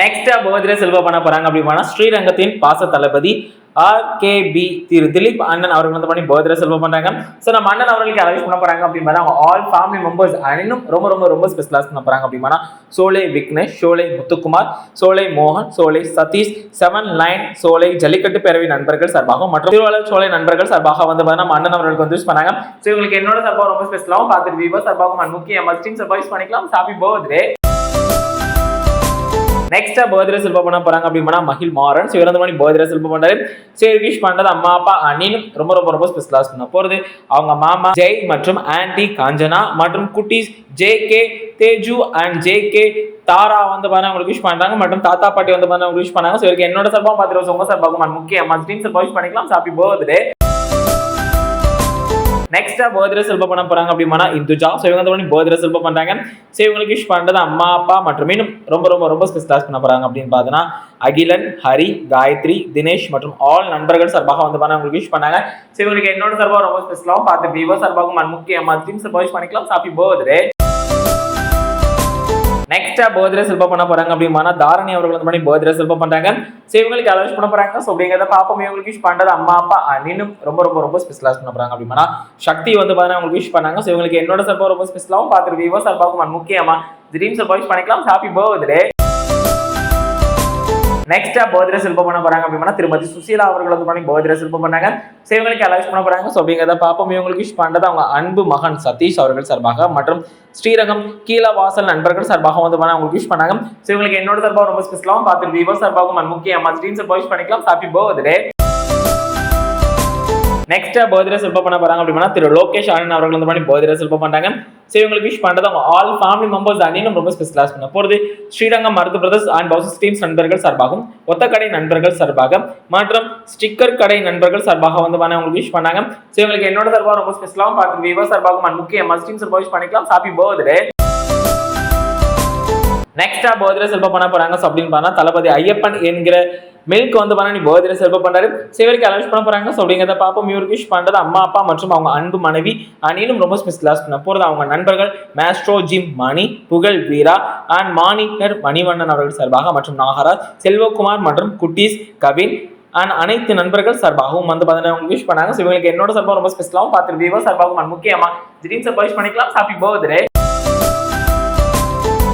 நெக்ஸ்டா போதிர செல்வ பண்ண போறாங்க அப்படின்னா ஸ்ரீரங்கத்தின் பாச தளபதி R K P Thiru Dileep அண்ணன் அவர்கள் வந்து பண்ணி போதிர செல்வம் பண்றாங்க. ஸோ நம்ம அண்ணன் அவர்களுக்கு அலவைஸ் பண்ண போறாங்க அப்படின்னா அவங்க ஆல் ஃபேமிலி மெம்பர்ஸ் இன்னும் ரொம்ப ரொம்ப ரொம்ப ஸ்பெஷலாஸ் பண்ண போறாங்க அப்படின்னா சோலை விக்னேஷ் சோலை முத்துக்குமார் சோலை மோகன் சோலை சதீஷ் செவன் லைன் சோலை ஜல்லிக்கட்டு பேரவை நண்பர்கள் சார்பாக மற்றும் திருவாளர் சோலை நண்பர்கள் சார்பாக வந்து பார்த்தீங்கன்னா நம்ம அண்ணன் அவர்களுக்கு வந்து யூஸ் பண்ணாங்க. ஸோ உங்களுக்கு என்னோட சார்பாக ரொம்ப ஸ்பெஷலாகவும் பார்த்துட்டு விவோ சார்பாகவும் முக்கிய மஸ்டிங் சார்பாக யூஸ் பண்ணிக்கலாம். ஹாப்பி பர்த்டே நெக்ஸ்ட் பர்த்டே செல்ப பண்ண போறாங்க அப்படின்னா மகிழ் மாறன். ஸோ இறந்த மணி பர்த்டே செல்ப பண்றாரு. சரி விஷ் பண்றது அம்மா அப்பா அண்ணினும் ரொம்ப ரொம்ப ரொம்ப ஸ்பெஷலாக பண்ண போறது. அவங்க மாமா ஜெய் மற்றும் ஆன்டி காஞ்சனா மற்றும் குட்டீஸ் J K Teju and J K Thara வந்து பாருங்க உங்களுக்கு விஷ் பண்றாங்க. மற்றும் தாத்தா பாட்டி வந்து பாருங்க உங்களுக்கு விஷ் பண்ணாங்க ஸோ இவருக்கு என்னோட சார்பாக பார்த்துட்டு உங்க சார்பாக முக்கிய ஸ்டீம் சார்பாக விஷ் பண்ணிக்கலாம். ஹாப்பி பர்த்டே நெக்ஸ்டா பர்த்டே செல்ப பண்ண போறாங்க அப்படின்னா இந்துஜா ஸோ இவங்க வந்து பர்த்டே செல்ப பண்றாங்க. ஸோ இவங்களுக்கு விஷ் பண்றது அம்மா அப்பா மற்றும் இன்னும் ரொம்ப ரொம்ப ரொம்ப ஸ்பெஷலாஸ் பண்ண போறாங்க அப்படின்னு பார்த்தோன்னா அகிலன் ஹரி காயத்ரி தினேஷ் மற்றும் ஆல் நண்பர்கள் சார்பாக வந்து பண்ண உங்களுக்கு விஷ் பண்ணாங்க. ஸோ இவங்களுக்கு என்னோட சார்பாக ரொம்ப ஸ்பெஷலாகவும் பார்த்து விவோ சார்பாகவும் முக்கிய டீம் சார்பாக விஷ் பண்ணிக்கலாம். ஹாப்பி பர்த்டே நெக்ஸ்டா பர்த்டே செல்ப பண்ண போறாங்க அப்படிமானா தாரணி அவர்கள் வந்து பண்ணி பர்த்டே செல்ப பண்றாங்க. ஸோ இவங்களுக்கு அலோஸ் பண்ண போறாங்க. ஸோ அப்படிங்கிறத பாப்போம் இவங்களுக்கு விஷ் பண்றது அம்மா அப்பா அண்ணனும் ரொம்ப ரொம்ப ரொம்ப ஸ்பெஷலா பண்ண போறாங்க அப்படிமானா சக்தி வந்து பார்த்தீங்கன்னா உங்களுக்கு விஷ் பண்ணாங்க. ஸோ இவங்களுக்கு என்னோட சார்பாக ரொம்ப ஸ்பெஷலாகவும் பார்த்துட்டு விவோ சார்பாகவும் முக்கியமா ட்ரீம் சார்பாக விஷ் பண்ணிக்கலாம். ஹாப்பி பர்த்டே நெக்ஸ்டா பர்த்டே செல்பம் பண்ண போறாங்க அப்படின்னா திருமதி சுசீலா அவர்கள் வந்து பண்ணி பர்த்டே செல்பம் பண்ணாங்க. ஸோ இவங்களுக்கு அலோஸ் பண்ண போறாங்க. ஸோ அப்படிங்கிறத பார்ப்போம். இவங்களுக்கு விஷ் பண்ணது அவங்க அன்பு மகன் சதீஷ் அவர்கள் சார்பாக மற்றும் ஸ்ரீரங்கம் கீழவாசல் நண்பர்கள் சார்பாக வந்து பண்ண அவங்களுக்கு விஷ் பண்ணாங்க. ஸோ இவங்களுக்கு என்னோட சார்பாக ரொம்ப ஸ்பெஷலாகவும் பார்த்துட்டு விவோ சார்பாகவும் முக்கிய மஸ்டீன் சார்பாக விஷ் பண்ணிக்கலாம். ஹாப்பி பர்த்டே நெக்ஸ்ட் பர்த்டே செல்பம் பண்ண போறாங்க அப்படின்னா திரு லோகேஷ் ஆனந்த் அவர்கள் வந்து பண்ணி பர்த்டே செல்பம் பண்ணாங்க ஸோ இவங்களுக்கு விஷ் பண்ணுறது அவங்க ஆல் ஃபேமிலி மெம்பர்ஸ் அன்னியும் ரொம்ப ஸ்பெஷலாக பண்ண போகிறது ஸ்ரீரங்கம் மருத்து பிரதர்ஸ் அண்ட் பவுசஸ் டீம்ஸ் நண்பர்கள் சார்பாகவும் கடை நண்பர்கள் சார்பாக மற்றும் ஸ்டிக்கர் கடை நண்பர்கள் சார்பாக வந்து பண்ண அவங்களுக்கு விஷ் பண்ணாங்க. ஸோ இவங்களுக்கு என்னோட சார்பாக ரொம்ப ஸ்பெஷலாகவும் பார்த்து விவோ சார்பாகவும் முக்கிய மஸ்டீம் சார்பாக விஷ் பண்ணிக்கலாம். ஹாப்பி பர்த்டே நெக்ஸ்டா பர்த்டே செல்ப பண்ண போறாங்க. ஸோ அப்படின்னு பார்த்தா தளபதி ஐயப்பன் என்கிற மில்க் வந்து பண்ண நீ பர்த்டே செல்ப பண்றாரு. சிவருக்கு அலௌன்ஸ் பண்ண போறாங்க. ஸோ அப்படிங்கிறத பார்ப்போம். இவருக்கு விஷ் பண்றது அம்மா அப்பா மற்றும் அவங்க அன்பு மனைவி அணிலும் ரொம்ப ஸ்பெஷலாஸ் பண்ண போறது. அவங்க நண்பர்கள் மேஸ்ட்ரோ ஜிம் மணி புகழ் வீரா அண்ட் மாணிக்கர் மணிவண்ணன் அவர்கள் சார்பாக மற்றும் நாகராஜ் செல்வகுமார் மற்றும் குட்டீஸ் கவின் அண்ட் அனைத்து நண்பர்கள் சார்பாகவும் வந்து பார்த்தீங்கன்னா விஷ் பண்ணாங்க. ஸோ இவங்களுக்கு என்னோட சார்பாக ரொம்ப ஸ்பெஷலாகவும் பார்த்துட்டு விவோ சார்பாகவும் முக்கியமா திடீர்னு சார்பாக பண்ணிக்கலாம். ஹாப்பி பர்த்டே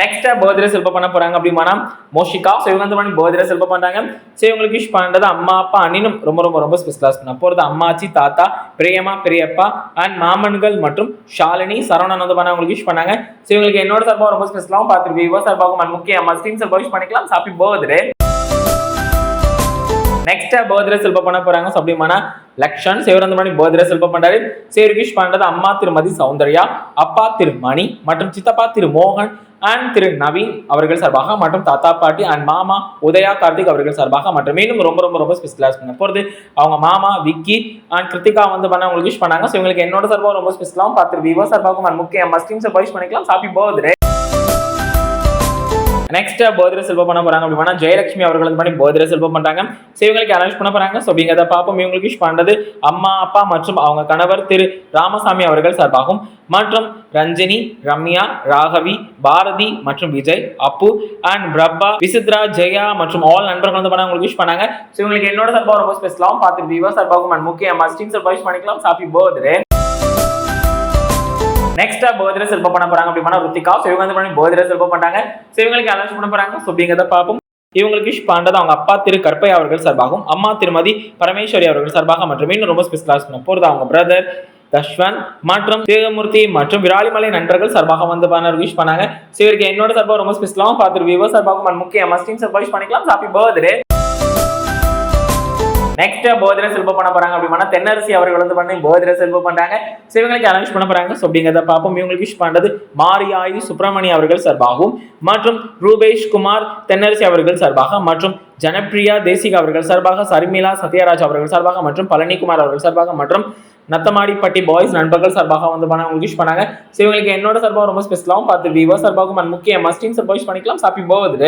நெக்ஸ்ட் பர்த்டே செல்ப பண்ண போறாங்க அப்படின்னா மோஷிகா. ஸோ இவங்க வந்து பண்ணி பர்த்டே செல்ப பண்றாங்க. ஸோ இவங்களுக்கு விஷ் பண்றது அம்மா அப்பா அண்ணினும் ரொம்ப ரொம்ப ரொம்ப ஸ்பெஷலாஸ் பண்ண போறது. அம்மாச்சி தாத்தா பிரியம்மா பெரியப்பா அண்ட் மாமன்கள் மற்றும் ஷாலினி சரவணன் வந்து பண்ண அவங்களுக்கு விஷ் பண்ணாங்க. ஸோ இவங்களுக்கு என்னோட சார்பாக ரொம்ப ஸ்பெஷலாகவும் பார்த்துட்டு விவோ சார்பாகவும் முக்கிய மஸ்டீம் சார்பாக விஷ் பண்ணிக்கலாம். ஹாப்பி பர்த்டே நெக்ஸ்ட் பர்த்டே செல்ப பண்ண போறாங்க. ஸோ அப்படின்னா லக்ஷன். சிவரந்தமணி பர்த்டே செல்ப பண்றாரு. சேர் விஷ் பண்றது அம்மா திருமதி சௌந்தர்யா அப்பா திரு மணி மற்றும் சித்தப்பா திரு மோகன் அண்ட் திரு நவீன் அவர்கள் சார்பாக மற்றும் தாத்தா பாட்டி அண்ட் மாமா உதயா கார்த்திக் அவர்கள் சார்பாக மற்றும் மீண்டும் ரொம்ப ரொம்ப ரொம்ப ஸ்பெஷலாக பண்ண போகிறது அவங்க மாமா விக்கி அண்ட் கிருத்திகா வந்து பண்ண உங்களுக்கு விஷ் பண்ணாங்க. ஸோ இவங்களுக்கு என்னோட சார்பாக ரொம்ப ஸ்பெஷலாகவும் பார்த்து விவோ சார்பாகவும் முக்கிய மஸ்டிங் சார்பாக விஷ் பண்ணிக்கலாம். ஹாப்பி பர்த்டே நெக்ஸ்ட் பர்த்டே செல்வம் பண்ண போறாங்க அப்படின்னா ஜெயலட்சுமி அவர்கள் வந்து பண்ணி பர்த்டே செல்வம் பண்றாங்க. ஸோ இவங்களுக்கு அனௌன்ஸ் பண்ண போறாங்க? ஸோ அப்படிங்கிறத பார்ப்போம். இவங்களுக்கு விஷ் பண்றது அம்மா அப்பா மற்றும் அவங்க கணவர் திரு ராமசாமி அவர்கள் சார்பாகும். மற்றும் ரஞ்சினி ரம்யா ராகவி பாரதி மற்றும் விஜய் அப்பு அண்ட் பிரபா விசித்ரா ஜெயா மற்றும் ஆல் நண்பர்கள் வந்து பண்ண உங்களுக்கு விஷ் பண்ணாங்க. ஸோ இவங்களுக்கு என்னோட சார்பாக ரொம்ப ஸ்பெஷலாகவும் பார்த்துட்டு விவோ சார்பாகவும் and முக்கிய மஸ்டிங் சார்பாக விஷ் பண்ணிக்கலாம். ஹாப்பி பர்த்டே நெக்ஸ்டா பர்த்டே செல்ப பண்ண போறாங்க அப்படின்னா ருத்திகா. ஸோ இவங்க வந்து பண்ணி பர்த்டே செல்ப பண்றாங்க. ஸோ இவங்களுக்கு அனௌன்ஸ் பண்ண போறாங்க? ஸோ அப்படிங்கிறத பார்ப்போம். இவங்களுக்கு விஷ் பண்ணுறது அவங்க அப்பா திரு கற்பை அவர்கள் சார்பாகவும் அம்மா திருமதி பரமேஸ்வரி அவர்கள் சார்பாக மற்றும் இன்னும் ரொம்ப ஸ்பெஷலாக பண்ண போகிறது அவங்க பிரதர் தஷ்வந்த் மற்றும் தேவமூர்த்தி மற்றும் விராலிமலை நண்பர்கள் சார்பாக வந்து பண்ண விஷ் பண்ணாங்க. ஸோ இவருக்கு என்னோட சார்பாக ரொம்ப ஸ்பெஷலாகவும் பார்த்துட்டு விவோ சார்பாகவும் முக்கிய மஸ்டின் சார்பாக விஷ் பண்ணிக்கலாம். ஹாப்பி பர்த்டே நெக்ஸ்ட் போதிர செல்வம் பண்ண போறாங்க அப்படின்னா தென்னரசி அவர்கள் வந்து பண்ணி போதிர செல்வம் பண்றாங்க. ஸோ இவங்களுக்கு அனௌன்ஸ் பண்ண போறாங்க. ஸோ அப்படிங்கிறத பார்ப்போம். இவங்களுக்கு விஷ் பண்றது மாரியாயு சுப்பிரமணி அவர்கள் சார்பாகவும் மற்றும் ரூபேஷ் குமார் தென்னரசி அவர்கள் சார்பாக மற்றும் ஜனப்ரியா தேசிகா அவர்கள் சார்பாக சர்மிளா சத்யராஜ் அவர்கள் சார்பாக மற்றும் பழனிக்குமார் அவர்கள் சார்பாக மற்றும் நத்தமாடிப்பட்டி பாய்ஸ் நண்பர்கள் சார்பாக வந்து பண்ண விஷ் பண்ணாங்க. ஸோ இவங்களுக்கு என்னோட சார்பாக ரொம்ப ஸ்பெஷலாகவும் பார்த்து விவோ சார்பாகவும் முக்கிய மஸ்டின் சார்பாக விஷ் பண்ணிக்கலாம். ஹாப்பி போகுது